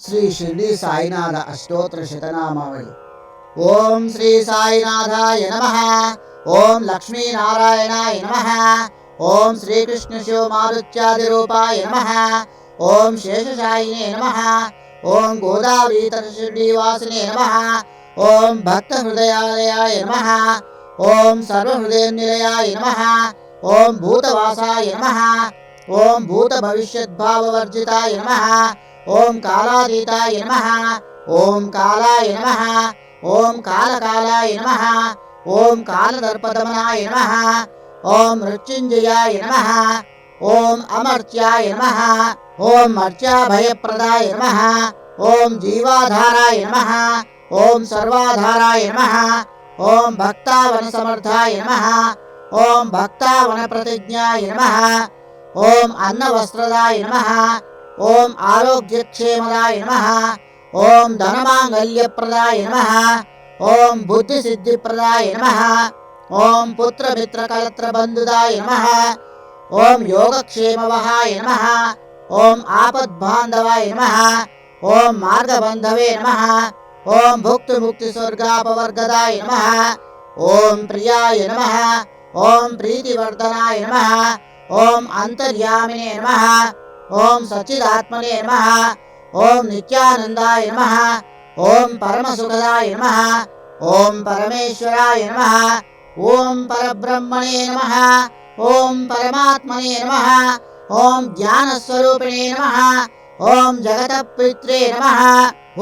శ్రీ షిర్డి సాయినాథ అష్టోత్తర శతనామావళి ఓం శ్రీ సాయినాథాయ నమ ఓం లక్ష్మీనారాయణాయ నమ ఓం శ్రీకృష్ణ శివ మారుత్యాది రూపాయ నమ ఓం శేషశాయినే నమ ఓం గోదావరీ షిర్డీవాసినే నమ ఓం భక్త హృదయాలయాయ నమ ఓం సర్వహృదయ నిలయాయ నమ ఓం భూతవాసాయ నమ ఓం భూత భవిష్యద్భావవర్జితాయ నమ ఓం కాలాతీతాయ నమ ఓం కాలాయ నమ ఓం కాలకాలాయ నమ ఓం కాలదర్పదమనాయ నమ ఓం మృత్యుంజయాయ నమ ఓం అమర్త్యాయ నమ ఓం మర్త్యాభయప్రదాయ నమ ఓం జీవాధారాయ నమ ఓం సర్వాధారాయ నమ ఓం భక్తావన సమర్థాయ నమ ఓం భక్తావన ప్రతిజ్ఞాయ నమ ఓం అన్నవస్త్రదాయ నమ ఓం ఆరోగ్యక్షేమదాయ నమ ఓం ధనమాంగల్యప్రదాయ నమ ఓం బుద్ధిసిద్ధిప్రదాయ నమ ఓం పుత్రమిత్రకలత్రబంధుదాయ నమ ఓం యోగక్షేమవహాయ నమ ఓం ఆపద్బాంధవాయ నమ ఓం మార్గబంధవే నమ ఓం భుక్తిముక్తిస్వర్గాపవర్గదాయ నమ ఓం ప్రియాయ నమ ఓం ప్రీతివర్ధనాయ నమ ఓం అంతర్యామినే నమ ఓం సచ్చిదాత్మనే నమ ఓం నిత్యానందాయ నమ ఓం పరమసుఖదాయ నమ ఓం పరమేశ్వరాయ నమ ఓం పరబ్రహ్మణే నమ ఓం పరమాత్మనే నమ ఓం జ్ఞానస్వరూపిణే నమ ఓం జగతపిత్రే నమ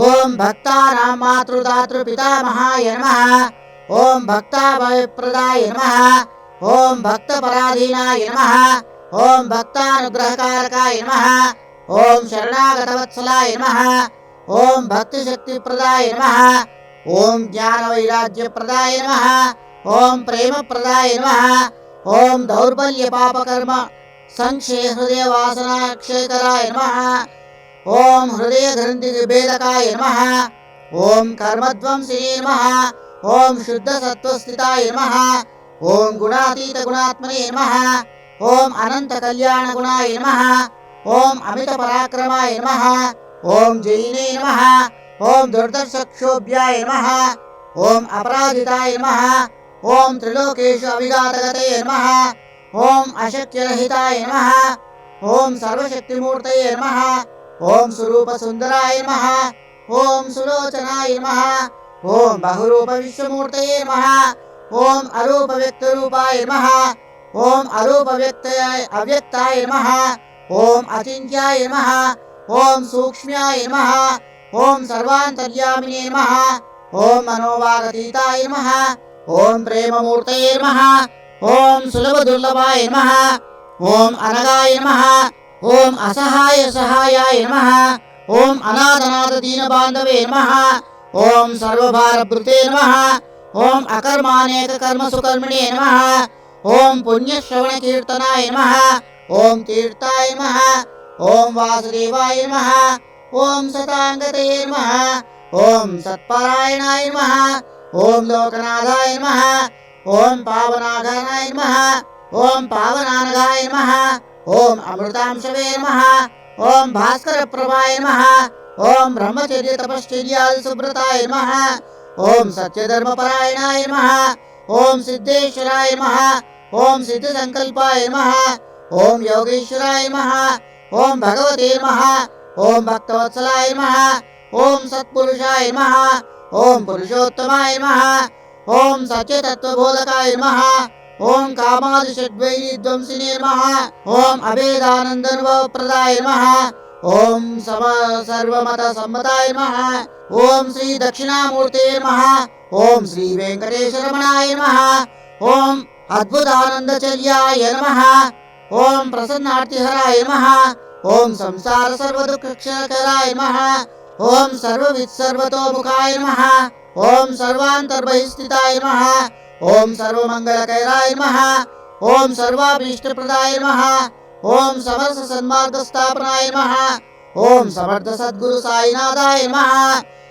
ఓం భక్తానాం మాతృదాతృపితామహాయ నమ ఓం భక్తాభయప్రదాయ నమ ఓం భక్తపరాధీనాయ నమ ఓం భక్తానుగ్రహకారకాయ నమ. ఓం శరణాగతవత్సలాయ నమ. ఓం భక్తిశక్తిప్రదాయ నమ. ఓం జ్ఞానవైరాగ్యప్రదాయ నమ. ఓం ప్రేమప్రదాయ నమ. ఓం దౌర్బల్యపాపకర్మ సంక్షే హృదయ వాసనాక్షేకరాయ నమ. ఓం హృదయ గ్రంథి విభేదకాయ నమ. ఓం కర్మధ్వంసినే నమ. ఓం శుద్ధ సత్వస్థితాయ నమ. ఓం గుణాతీత గుణాత్మనే నమ. ఓం అనంత కళ్యాణ గుణాయ నమ ఓం అమిత పరాక్రమాయ నమ ఓం జైనే నమ ఓం దుర్దర్శక్షోభ్యాయ నమ ఓం అపరాజితాయ నమ ఓం త్రిలోకేషు అవిఘాతగతయ నమ ఓం అశక్యరహితాయ నమ ఓం సర్వశక్తిమూర్తయ నమ ఓం స్వరూప సుందరాయ నమ ఓం సులోచనాయ నమ ఓం బహురూప విశ్వమూర్తయే నమ ఓం అరూప వ్యక్తరూపాయ నమ ఓం అరూప వ్యక్తయాయ అవ్యక్తాయ నమ ఓం అచింత్యాయ నమ ఓం సూక్ష్మ్యాయ నమ ఓం సర్వాంతర్యామినే నమ ఓం మనోవాగతీతాయ నమ ఓం ప్రేమమూర్తయే నమ ఓం సులభ దుర్లభాయ నమ ఓం అనగాయ నమ ఓం అసహాయ సహాయాయ నమ ఓం అనాథనాథ దీన బాంధవే నమ ఓం సర్వభారభృతే నమ ఓం అకర్మానేక కర్మ సుకర్మిణే నమ ఓం పుణ్యశ్రవణ కీర్తనాయ నమ ఓం తీర్థాయ నమ ఓం వాసుదేవాయ నమ ఓం సతాంగతయే నమ ఓం సత్పరాయణాయ నమ ఓం లోకనాథాయ నమ ఓం పావనాఘనాయ నమ ఓం పావనానగాయ నమ ఓం అమృతాంశవే నమ ఓం భాస్కర ప్రభాయ నమ ఓం బ్రహ్మచర్య తపశ్చర్యాది సుబ్రతాయ నమ ఓం సత్యధర్మపరాయణాయ నమ ఓం సిద్ధేశ్వరాయ నమ ఓం సిద్ధ సంకల్పాయ నమ ఓం యోగేశ్వరాయ నమ ఓం భగవతే నమ ఓం భక్తవత్సలాయ నమ ఓం సత్పురుషాయ నమ ఓం పురుషోత్తమాయ నమ ఓం సత్యతత్వబోధకాయ నమ ఓం కామాది షడ్వైరిధ్వంసినే నమ ఓం అభేదానందనుభవప్రదాయ నమ ఓం సమ సర్వమత సమ్మతాయ నమ ఓం శ్రీ దక్షిణామూర్తే నమ ఓం శ్రీ వెంకటేశ్వరమణాయ నమ. ఓం అద్భుతానందచర్యాయ నమ. ఓం ప్రసన్నార్తిహరాయ నమ. ఓం సంసార సర్వదుఃఖక్షరాయ నమ. ఓం సర్వవిత్సర్వతోముఖాయ నమ. ఓం సర్వాంతర్బహిస్థితాయ నమ. ఓం సర్వమంగళకైరాయ నమ. ఓం సర్వాభీష్టప్రదాయ నమ. ఓం సమర్థ సన్మార్గ స్థాపనాయ నమ. ఓం సమర్థ సద్గురు సాయినాథాయ నమ.